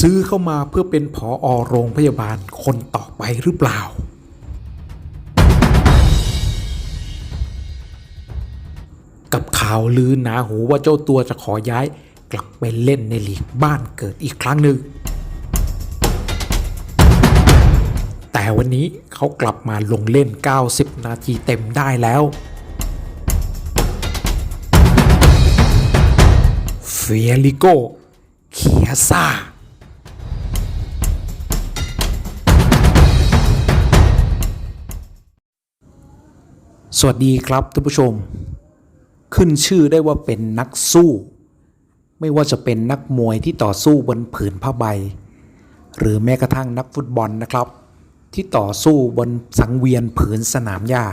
ซื้อเข้ามาเพื่อเป็นผออโรงพยาบาลคนต่อไปหรือเปล่า กับข่าวลือหนาหูว่าเจ้าตัวจะขอย้ายกลับไปเล่นในลีกบ้านเกิดอีกครั้งหนึ่ง แต่วันนี้เขากลับมาลงเล่น 90 นาทีเต็มได้แล้ว เฟียริโกเคียซ่า สวัสดีครับท่านผู้ชม ขึ้นชื่อได้ว่าเป็นนักสู้ ไม่ว่าจะเป็นนักมวยที่ต่อสู้บนผืนผ้าใบ หรือแม้กระทั่งนักฟุตบอลนะครับ ที่ต่อสู้บนสังเวียนผืนสนามหญ้า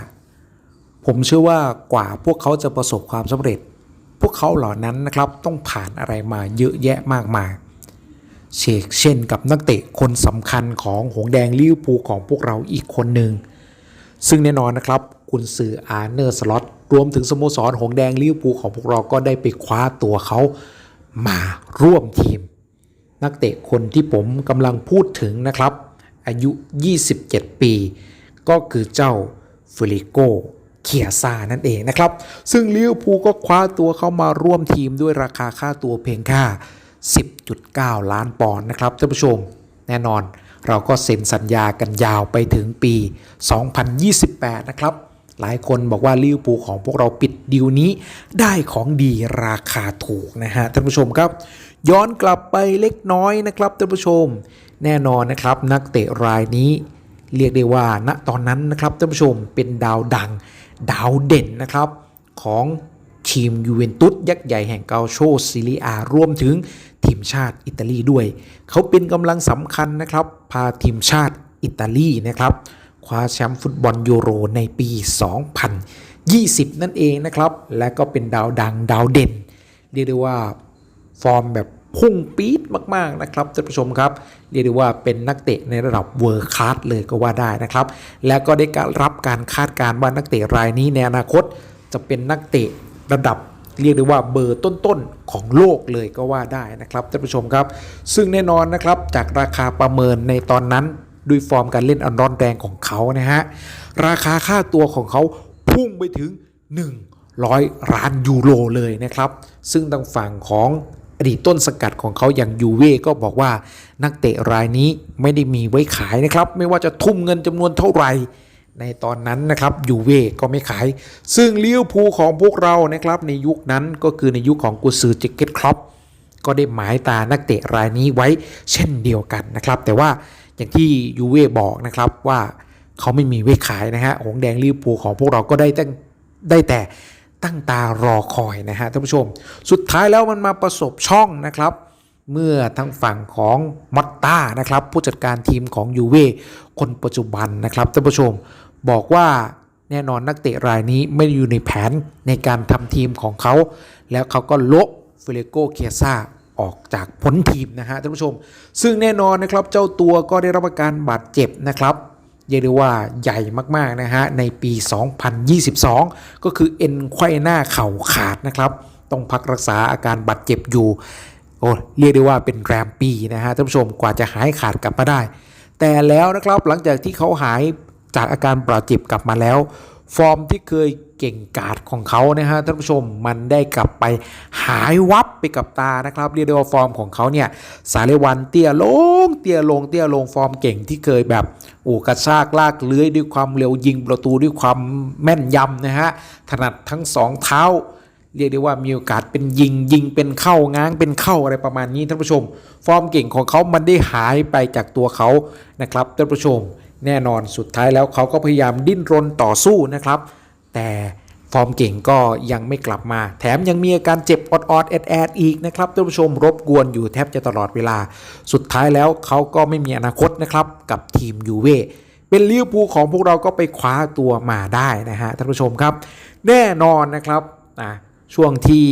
ผมเชื่อว่ากว่าพวกเขาจะประสบความสำเร็จ พวกเขาเหล่านั้นนะครับต้องผ่านอะไรมาเยอะแยะมากมายเชกเช่นกับนักเตะคนสำคัญของหงแดงลิเวอร์พูลของพวกเราอีกคนหนึ่งซึ่งแน่นอนนะครับ กุนซืออาร์เนอร์สล็อตรวมถึงสโมสรหงแดงลิเวอร์พูลของพวกเราก็ได้ไปคว้าตัวเขามาร่วมทีม นักเตะคนที่ผมกำลังพูดถึงนะครับ อายุ 27 ปี ก็คือเจ้าฟิลิโกเคียซานั่นเองนะครับ ซึ่งลิเวอร์พูลก็คว้าตัวเข้ามาร่วมทีมด้วยราคาค่าตัวเพียงแค่10.9 ล้านปอนด์นะครับท่านผู้ชมแน่นอนเราก็เซ็นสัญญากันยาวไปถึงปี 2028 นะครับ หลายคนบอกว่าลิวอร์พูของพวกเราปิดดีลนี้ ได้ของดีราคาถูกนะฮะท่านผู้ชมครับ ย้อนกลับไปเล็กน้อยนะครับท่านผู้ชม แน่นอนนะครับนักเตะรายนี้ เรียกได้ว่าณตอนนั้นนะครับท่านผู้ชมเป็นดาวดัง ดาวเด่นนะครับของทีมยูเวนตุสยักษ์ใหญ่แห่งเกาโชซิลีอารวมถึงทีมชาติอิตาลีด้วย เขาเป็นกำลังสำคัญนะครับ พาทีมชาติอิตาลีนะครับ คว้าแชมป์ฟุตบอลยูโรในปี 2020 นั่นเองนะครับ และก็เป็นดาวดังดาวเด่น เรียกได้ว่าฟอร์มแบบพุ่งปี๊ดมากๆนะครับท่านผู้ชมครับ เรียกได้ว่าเป็นนักเตะในระดับเวอร์คลาสเลยก็ว่าได้นะครับ และก็ได้การรับการคาดการณ์ว่านักเตะรายนี้ในอนาคต จะเป็นนักเตะระดับเรียกได้ว่าเบอร์ต้นๆของโลกเลยก็ว่าได้นะครับท่านผู้ชมครับ ซึ่งแน่นอนนะครับจากราคาประเมินในตอนนั้น ด้วยฟอร์มการเล่นอันร้อนแรงของเขานะฮะ ราคาค่าตัวของเขาพุ่งไปถึง 100 ล้านยูโรเลยนะครับ ซึ่งทางฝั่งของอดีตต้นสกัดของเขาอย่างยูเว่ก็บอกว่านักเตะรายนี้ไม่ได้มีไว้ขายนะครับ ไม่ว่าจะทุ่มเงินจำนวนเท่าไหร่ในตอนนั้นนะครับยูเว่ก็ไม่ขาย ซึ่งลิเวอร์พูลของพวกเรานะครับในยุคนั้นก็คือในยุคของกุซือเจเกตครอปก็ได้หมายตานักเตะรายนี้ไว้เช่นเดียวกันนะครับ แต่ว่า อย่างที่ยูเว่บอกนะครับว่าเขาไม่มีไว้ขายนะฮะหงแดงลิเวอร์พูลของพวกเราก็ได้ตั้งได้แต่ตั้งตารอคอยนะฮะท่านผู้ชม สุดท้ายแล้วมันมาประสบช่องนะครับ เมื่อทางฝั่งของมอตตานะครับ ผู้จัดการทีมของยูเว่คนปัจจุบันนะครับท่านผู้ชมบอกว่าแน่นอนนักเตะรายนี้ไม่อยู่ในแผนในการทำทีมของเขา แล้วเขาก็โละเฟเลโกเคียซา ออกจากพ้นทีมนะฮะท่านผู้ชม ซึ่งแน่นอนนะครับเจ้าตัวก็ได้รับอาการบาดเจ็บนะครับเรียกได้ว่าใหญ่มากๆนะฮะในปี 2022 ก็คือเอ็นไขว้หน้าเข่าขาดนะครับ ต้องพักรักษาอาการบาดเจ็บอยู่โอ้เรียกได้ว่าเป็นแรมปีนะฮะท่านผู้ชมกว่าจะหายขาดกลับมาได้ แต่แล้วนะครับหลังจากที่เขาหายจากอาการบาดเจ็บกลับมาแล้ว ฟอร์มที่เคย เก่งกาจของเขานะฮะท่านผู้ชมมันได้กลับไปหายวับไปกับตานะครับเรียกได้ว่าฟอร์มของเขาเนี่ยสารวันเตี้ยลง เตี้ยลงเตี้ยลงฟอร์มเก่งที่เคยแบบโอ้กระชากลากเลื้อยด้วยความเร็วยิงประตูด้วยความแม่นยำนะฮะถนัดทั้งสองเท้า เรียกได้ว่ามีโอกาสเป็นยิงยิงเป็นเข้าง้างเป็นเข้าอะไรประมาณนี้ท่านผู้ชม ฟอร์มเก่งของเขามันได้หายไปจากตัวเขานะครับท่านผู้ชม แน่นอนสุดท้ายแล้วเขาก็พยายามดิ้นรนต่อสู้นะครับ แต่ฟอร์มเก่งก็ยังไม่กลับมา แถมยังมีอาการเจ็บอดอดแอดแอดอีกนะครับท่านผู้ชมรบกวนอยู่แทบจะตลอดเวลา สุดท้ายแล้วเขาก็ไม่มีอนาคตนะครับกับทีมยูเว่เป็นลิเวอร์พูลของพวกเราก็ไปคว้าตัวมาได้นะฮะท่านผู้ชมครับ แน่นอนนะครับนะช่วงที่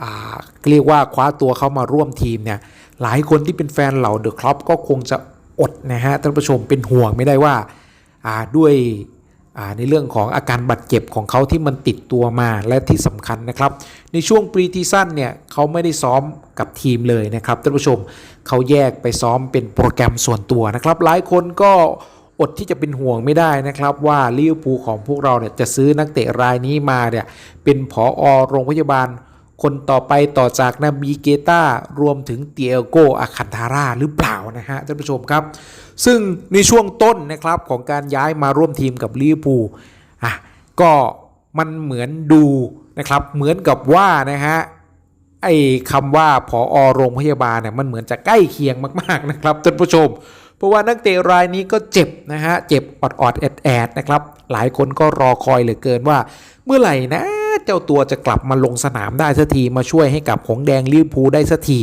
อ่าเรียกว่าคว้าตัวเขามาร่วมทีมเนี่ยหลายคนที่เป็นแฟนเหล่าเดอะครอปก็คงจะอดนะฮะท่านผู้ชมเป็นห่วงไม่ได้ว่าอ่าด้วย ในเรื่องของอาการบาดเจ็บของเขาที่มันติดตัวมาและที่สำคัญนะครับ ในช่วงปรีทีสั้นเนี่ยเขาไม่ได้ซ้อมกับทีมเลยนะครับท่านผู้ชมเขาแยกไปซ้อมเป็นโปรแกรมส่วนตัวนะครับ หลายคนก็อดที่จะเป็นห่วงไม่ได้นะครับ ว่าลิเวอร์พูลของพวกเราเนี่ยจะซื้อนักเตะรายนี้มาเนี่ยเป็นผอโรงพยาบาล คนต่อไปต่อจากนาบีเกตารวมถึงเตียโกอาคันทาร่าหรือเปล่านะฮะท่านผู้ชมครับ ซึ่งในช่วงต้นนะครับของการย้ายมาร่วมทีมกับลิเวอร์พูลอะก็มันเหมือนดูนะครับเหมือนกับว่านะฮะไอ้คำว่าผอโรงพยาบาลเนี่ยมันเหมือนจะใกล้เคียงมากๆนะครับท่านผู้ชม เพราะว่านักเตะรายนี้ก็เจ็บนะฮะเจ็บออดออดแอดแอดนะครับหลายคนก็รอคอยเหลือเกินว่า เมื่อไหร่นะ เจ้าตัวจะกลับมาลงสนามได้สักทีมาช่วยให้กับหงแดงลิเวอร์พูลได้สักที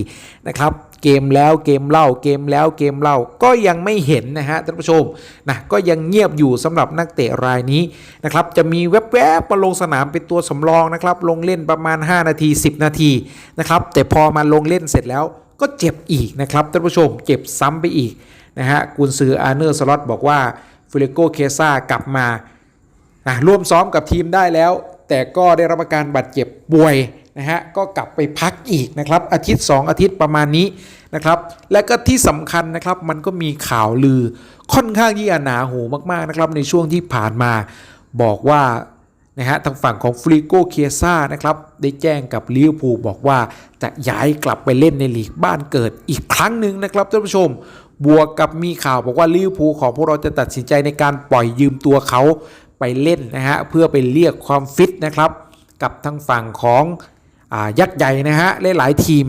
นะครับเกมแล้วเกมเล่าเกมแล้วเกมเล่าก็ยังไม่เห็นนะฮะท่านผู้ชมนะก็ยังเงียบอยู่สำหรับนักเตะรายนี้นะครับจะมีแวบๆมาลงสนามเป็นตัวสำรองนะครับลงเล่นประมาณ 5 นาที 10 นาทีนะครับแต่พอมาลงเล่นเสร็จแล้วก็เจ็บอีกนะครับท่านผู้ชมเจ็บซ้ำไปอีกนะฮะกุนซืออาร์เนอร์สล็อตบอกว่าฟิลิโกเคซ่ากลับมานะร่วมซ้อมกับทีมได้แล้ว แต่ก็ได้รับอาการบาดเจ็บป่วยนะฮะก็กลับไปพักอีกนะครับ อาทิตย์ 2 อาทิตย์ประมาณนี้นะครับ และก็ที่สำคัญนะครับมันก็มีข่าวลือค่อนข้างที่จะหนาหูมากๆนะครับในช่วงที่ผ่านมาบอกว่านะฮะทางฝั่งของฟริโกเคียซ่านะครับได้แจ้งกับลิเวอร์พูลบอกว่าจะย้ายกลับไปเล่นในลีกบ้านเกิดอีกครั้งหนึ่งนะครับท่านผู้ชม บวกกับมีข่าวบอกว่าลิเวอร์พูลของพวกเราจะตัดสินใจในการปล่อยยืมตัวเขา ไปเล่นนะฮะเพื่อไปเรียกความฟิตนะครับกับทางฝั่งของอยักษ์ใหญ่นะฮะหลายๆทีม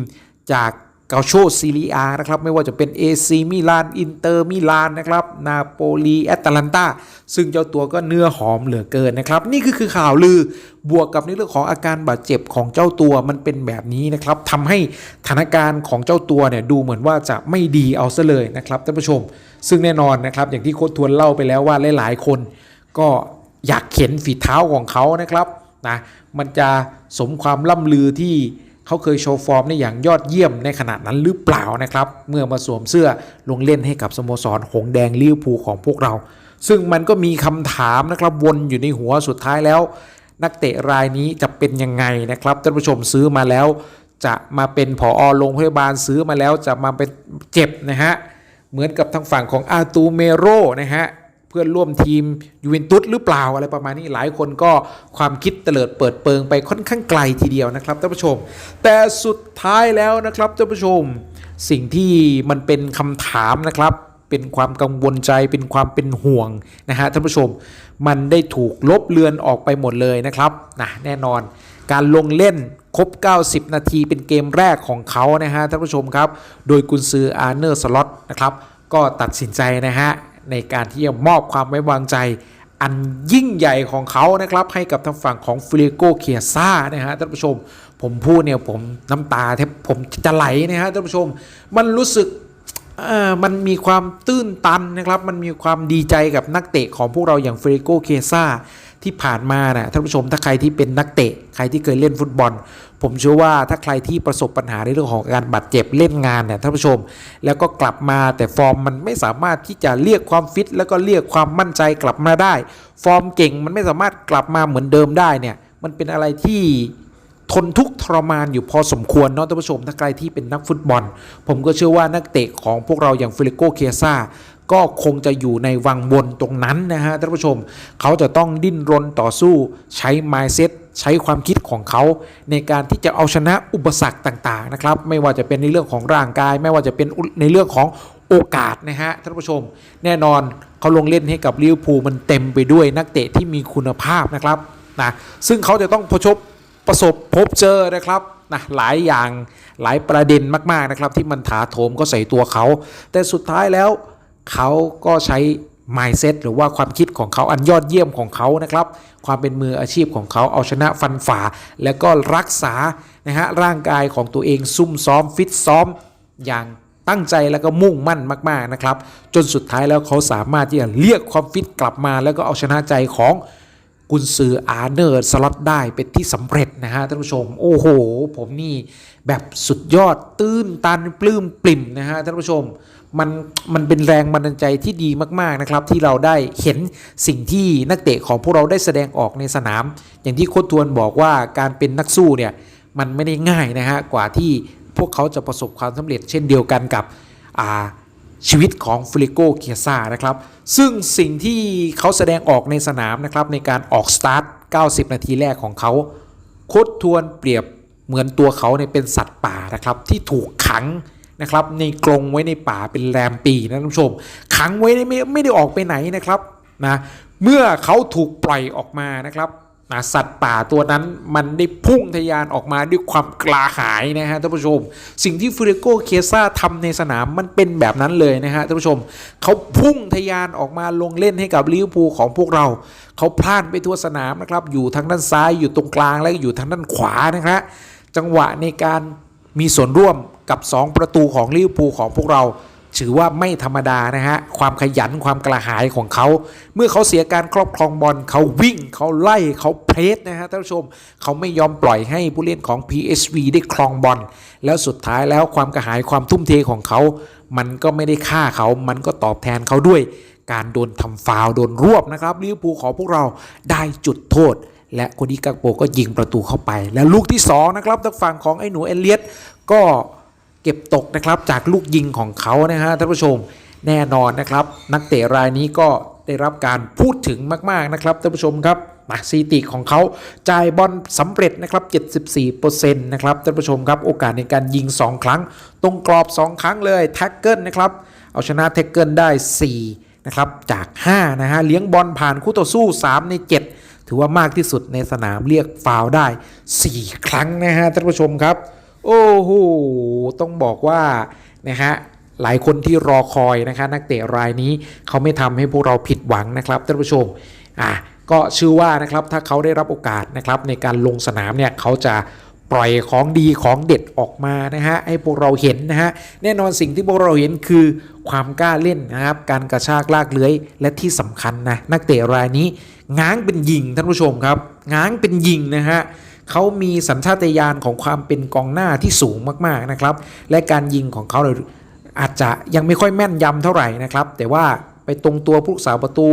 จากเกาโชซีเรียนะครับไม่ว่าจะเป็น AC มิลานอินเตอร์มิลานนะครับนาโปลีแอตแลนตาซึ่งเจ้าตัวก็เนื้อหอมเหลือเกินนะครับ นี่คือคือข่าวลือบวกกับในเรื่องของอาการบาดเจ็บของเจ้าตัวมันเป็นแบบนี้นะครับทำให้สถานการณ์ของเจ้าตัวเนี่ยดูเหมือนว่าจะไม่ดีเอาซะเลยนะครับท่านผู้ชม ซึ่งแน่นอนนะครับอย่างที่โค้ชทวนเล่าไปแล้วว่าหลาย ๆ คนก็ อยากเข็นฝีเท้าของเขานะครับนะมันจะสมความล่ำลือที่เขาเคยโชว์ฟอร์มได้อย่างยอดเยี่ยมในขณะนั้นหรือเปล่านะครับ เมื่อมาสวมเสื้อลงเล่นให้กับสโมสรหงแดงลิเวอร์พูลของพวกเรา ซึ่งมันก็มีคำถามนะครับวนอยู่ในหัวสุดท้ายแล้ว นักเตะรายนี้จะเป็นยังไงนะครับท่านผู้ชมซื้อมาแล้ว จะมาเป็นผอโรงพยาบาลซื้อมาแล้วจะมาเป็นเจ็บนะฮะเหมือนกับทางฝั่งของอาตูเมโรนะฮะ เพื่อนร่วมทีมยูเวนตุสหรือเปล่าอะไรประมาณนี้หลายคนก็ความคิดเตลิดเปิดเปิงไปค่อนข้างไกลทีเดียวนะครับท่านผู้ชม แต่สุดท้ายแล้วนะครับท่านผู้ชม สิ่งที่มันเป็นคำถามนะครับ เป็นความกังวลใจเป็นความเป็นห่วงนะฮะท่านผู้ชม มันได้ถูกลบเลือนออกไปหมดเลยนะครับนะแน่นอนการลงเล่นครบ 90 นาทีเป็นเกมแรกของเขานะฮะท่านผู้ชมครับ โดยกุนซืออาร์เนอร์สล็อตนะครับก็ตัดสินใจนะฮะ ในการที่จะมอบความไว้วางใจอันยิ่งใหญ่ของเขานะครับให้กับทางฝั่งของฟิลิโกเคียซ่านะฮะท่านผู้ชม ผมพูดเนี่ยผมน้ำตาแทบผมจะไหลนะฮะท่านผู้ชม มันรู้สึกเออมันมีความตื้นตันนะครับ มันมีความดีใจกับนักเตะของพวกเราอย่างเฟรโกเคซ่า ที่ผ่านมานะท่านผู้ชมถ้าใครที่เป็นนักเตะใครที่เคยเล่นฟุตบอล ผมเชื่อว่าถ้าใครที่ประสบปัญหาในเรื่องของการบาดเจ็บเล่นงานเนี่ยท่านผู้ชม แล้วก็กลับมาแต่ฟอร์มมันไม่สามารถที่จะเรียกความฟิตแล้วก็เรียกความมั่นใจกลับมาได้ ฟอร์มเก่งมันไม่สามารถกลับมาเหมือนเดิมได้เนี่ยมันเป็นอะไรที่ทนทุกทรมานอยู่พอสมควรเนาะท่านผู้ชมถ้าใครที่เป็นนักฟุตบอล ผมก็เชื่อว่านักเตะของพวกเราอย่างฟิลิโกเคียซ่า ก็คงจะอยู่ในวังวนตรงนั้นนะฮะท่านผู้ชม เขาจะต้องดิ้นรนต่อสู้ใช้ mindset ใช้ความคิดของเขาในการที่จะเอาชนะอุปสรรคต่าง ๆ นะครับ ไม่ว่าจะเป็นในเรื่องของร่างกาย ไม่ว่าจะเป็นในเรื่องของโอกาสนะฮะท่านผู้ชม แน่นอนเขาลงเล่นให้กับลิเวอร์พูลมันเต็มไปด้วยนักเตะที่มีคุณภาพนะครับนะซึ่งเขาจะต้องพชบประสบพบเจอนะครับนะหลายอย่างหลายประเด็นมากๆนะครับที่มันถาโถมก็ใส่ตัวเขา แต่สุดท้ายแล้ว เขาก็ใช้ mindset หรือว่าความคิดของเขาอันยอดเยี่ยมของเขานะครับ ความเป็นมืออาชีพของเขาเอาชนะฟันฝ่า แล้วก็รักษานะฮะร่างกายของตัวเองซุ่มซ้อมฟิตซ้อมอย่างตั้งใจแล้วก็มุ่งมั่นมาก ๆ นะครับ จนสุดท้ายแล้วเขาสามารถที่จะเรียกความฟิตกลับมา แล้วก็เอาชนะใจของกุนซืออาร์เนอร์สล็อตได้เป็นที่สำเร็จนะฮะท่านผู้ชม โอ้โห ผมนี่แบบสุดยอดตื้นตันปลื้มปริ่มนะฮะท่านผู้ชม มันมันเป็นแรงบันดาลใจที่ดีมากๆนะครับ ที่เราได้เห็นสิ่งที่นักเตะของพวกเราได้แสดงออกในสนาม อย่างที่โค้ชทวนบอกว่าการเป็นนักสู้เนี่ยมันไม่ได้ง่ายนะฮะกว่าที่พวกเขาจะประสบความสำเร็จเช่นเดียวกันกับชีวิตของฟริโกเคียซ่านะครับ ซึ่งสิ่งที่เขาแสดงออกในสนามนะครับในการออกสตาร์ท 90 นาทีแรกของเขาโคตรทวนเปรียบเหมือนตัวเขาเนี่ยเป็นสัตว์ป่านะครับที่ถูกขัง นะครับในกรงไว้ในป่าเป็นแรมปีนะท่านผู้ชมขังไว้ไม่ไม่ได้ออกไปไหนนะครับนะเมื่อเขาถูกปล่อยออกมานะครับนะสัตว์ป่าตัวนั้นมันได้พุ่งทะยานออกมาด้วยความกล้าหายนะฮะท่านผู้ชม สิ่งที่ฟิลิโกเคซ่าทำในสนามมันเป็นแบบนั้นเลยนะฮะท่านผู้ชม เขาพุ่งทะยานออกมาลงเล่นให้กับลิเวอร์พูลของพวกเรา เขาพลาดไปทั่วสนามนะครับ อยู่ทางด้านซ้ายอยู่ตรงกลางและอยู่ทางด้านขวานะครับจังหวะในการมีส่วนร่วม กับ 2 ประตูของลิเวอร์พูลของพวกเรา ถือว่าไม่ธรรมดานะฮะ ความขยันความกระหายของเขา เมื่อเขาเสียการครอบครองบอลเขาวิ่งเขาไล่เขาเพรสนะฮะท่านผู้ชม เขาไม่ยอมปล่อยให้ผู้เล่นของ PSV ได้ครองบอลแล้วสุดท้ายแล้วความกระหายความทุ่มเทของเขา มันก็ไม่ได้ฆ่าเขา มันก็ตอบแทนเขาด้วย การโดนทำฟาวล์โดนรวบนะครับลิเวอร์พูลของพวกเราได้จุดโทษและโคดิกักโปก็ยิงประตูเข้าไป และลูกที่สองนะครับทางฝั่งของไอ้หนูเอเลียตก็ เก็บตกนะครับจากลูกยิงของเขานะฮะท่านผู้ชมแน่นอนนะครับ นักเตะรายนี้ก็ได้รับการพูดถึงมาก ๆ นะครับท่านผู้ชมครับมาสถิติของเขาจ่ายบอลสำเร็จนะครับ74%นะครับท่านผู้ชมครับโอกาสในการยิง 2 ครั้ง ตรงกรอบ 2 ครั้งเลยแท็กเกิลนะครับเอาชนะแท็กเกิลได้ 4 นะครับ จาก 5 นะฮะเลี้ยงบอลผ่านคู่ต่อสู้ 3 ใน 7 ถือว่ามากที่สุดในสนามเรียกฟาวได้ 4 ครั้งนะฮะท่านผู้ชมครับ โอ้โหต้องบอกว่านะฮะหลายคนที่รอคอยนะคะนักเตะรายนี้เขาไม่ทำให้พวกเราผิดหวังนะครับท่านผู้ชมอะก็เชื่อว่านะครับถ้าเขาได้รับโอกาสนะครับในการลงสนามเนี่ยเขาจะปล่อยของดีของเด็ดออกมานะฮะให้พวกเราเห็นนะฮะแน่นอนสิ่งที่พวกเราเห็นคือความกล้าเล่นนะครับการกระชากลากเลื้อยและที่สำคัญนะนักเตะรายนี้ง้างเป็นยิงท่านผู้ชมครับ ง้างเป็นยิงนะฮะ เขามีสัญชาตญาณของความเป็นกองหน้าที่สูงมากๆนะครับ และการยิงของเขาเนี่ยอาจจะยังไม่ค่อยแม่นยำเท่าไหร่นะครับ แต่ว่าไปตรงตัวผู้รักษาประตู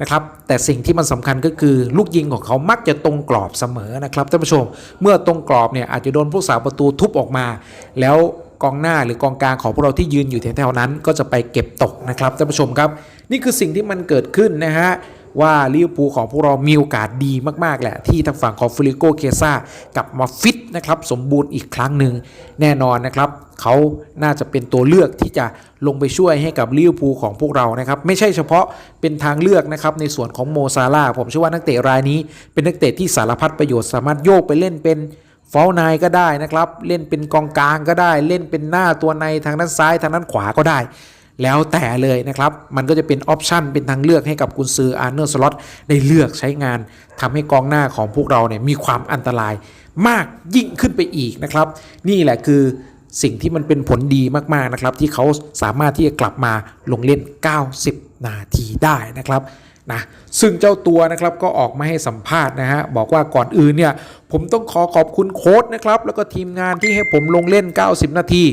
นะครับ แต่สิ่งที่มันสำคัญก็คือลูกยิงของเขามักจะตรงกรอบเสมอนะครับท่านผู้ชม เมื่อตรงกรอบเนี่ยอาจจะโดนผู้รักษาประตูทุบออกมา แล้วกองหน้าหรือกองกลางของพวกเราที่ยืนอยู่แถวๆนั้น ก็จะไปเก็บตกนะครับท่านผู้ชมครับ นี่คือสิ่งที่มันเกิดขึ้นนะฮะ ว่าลิเวอร์พูลของพวกเรามีโอกาสดีมากๆแหละ ที่ทางฝั่งของฟิลิโกเคซ่ากลับมาฟิตนะครับสมบูรณ์อีกครั้งหนึ่งแน่นอนนะครับเขาน่าจะเป็นตัวเลือกที่จะลงไปช่วยให้กับลิเวอร์พูลของพวกเรานะครับไม่ใช่เฉพาะเป็นทางเลือกนะครับในส่วนของโมซาลาผมเชื่อว่านักเตะรายนี้เป็นนักเตะที่สารพัดประโยชน์สามารถโยกไปเล่นเป็นฟอลนายก็ได้นะครับ เล่นเป็นกองกลางก็ได้ เล่นเป็นหน้าตัวในทางด้านซ้ายทางด้านขวาก็ได้ แล้วแต่เลยนะครับ มันก็จะเป็นออปชันเป็นทางเลือกให้กับกุนซืออาร์เนอร์สล็อตได้เลือกใช้งานทำให้กองหน้าของพวกเราเนี่ยมีความอันตรายมากยิ่งขึ้นไปอีกนะครับ นี่แหละคือสิ่งที่มันเป็นผลดีมากๆนะครับ ที่เขาสามารถที่จะกลับมาลงเล่น 90 นาทีได้นะครับ นะซึ่งเจ้าตัวนะครับก็ออกมาให้สัมภาษณ์นะฮะบอกว่าก่อนอื่นเนี่ยผมต้องขอขอบคุณโค้ชนะครับแล้วก็ทีมงานที่ให้ผมลงเล่น 90 นาที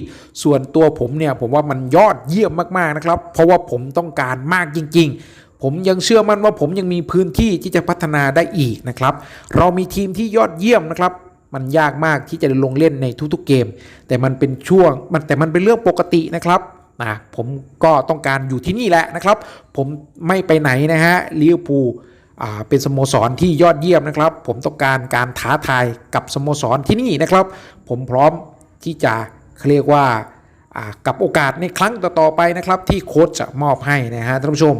ส่วนตัวผมเนี่ยผมว่ามันยอดเยี่ยมมากๆนะครับ เพราะว่าผมต้องการมากจริง ๆผมยังเชื่อมั่นว่าผมยังมีพื้นที่ที่จะพัฒนาได้อีกนะครับ เรามีทีมที่ยอดเยี่ยมนะครับ มันยากมากที่จะลงเล่นในทุกๆเกม แต่มันเป็นช่วงมันแต่มันเป็นเรื่องปกตินะครับ นะผมก็ต้องการอยู่ที่นี่แหละนะครับ ผมไม่ไปไหนนะฮะลิเวอร์พูลเป็นสโมสรที่ยอดเยี่ยมนะครับ ผมต้องการการท้าทายกับสโมสรที่นี่นะครับ ผมพร้อมที่จะเขาเรียกว่ากับโอกาสในครั้งต่อๆไปนะครับ ที่โค้ชจะมอบให้นะฮะท่านผู้ชม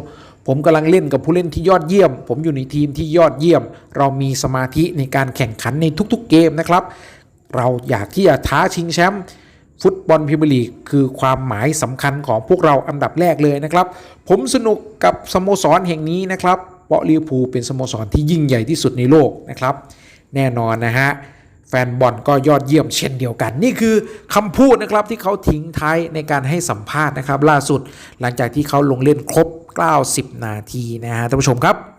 ผมกำลังเล่นกับผู้เล่นที่ยอดเยี่ยม ผมอยู่ในทีมที่ยอดเยี่ยม เรามีสมาธิในการแข่งขันในทุกๆเกมนะครับ เราอยากที่จะท้าชิงแชมป์ ฟุตบอลพรีเมียร์ลีกคือความหมายสำคัญของพวกเราอันดับแรกเลยนะครับ ผมสนุกกับสโมสรแห่งนี้นะครับเพราะลิเวอร์พูลเป็นสโมสรที่ยิ่งใหญ่ที่สุดในโลกนะครับ แน่นอนนะฮะแฟนบอลก็ยอดเยี่ยมเช่นเดียวกัน นี่คือคำพูดนะครับที่เขาทิ้งท้ายในการให้สัมภาษณ์นะครับ ล่าสุดหลังจากที่เขาลงเล่นครบ 90 นาทีนะฮะท่านผู้ชมครับ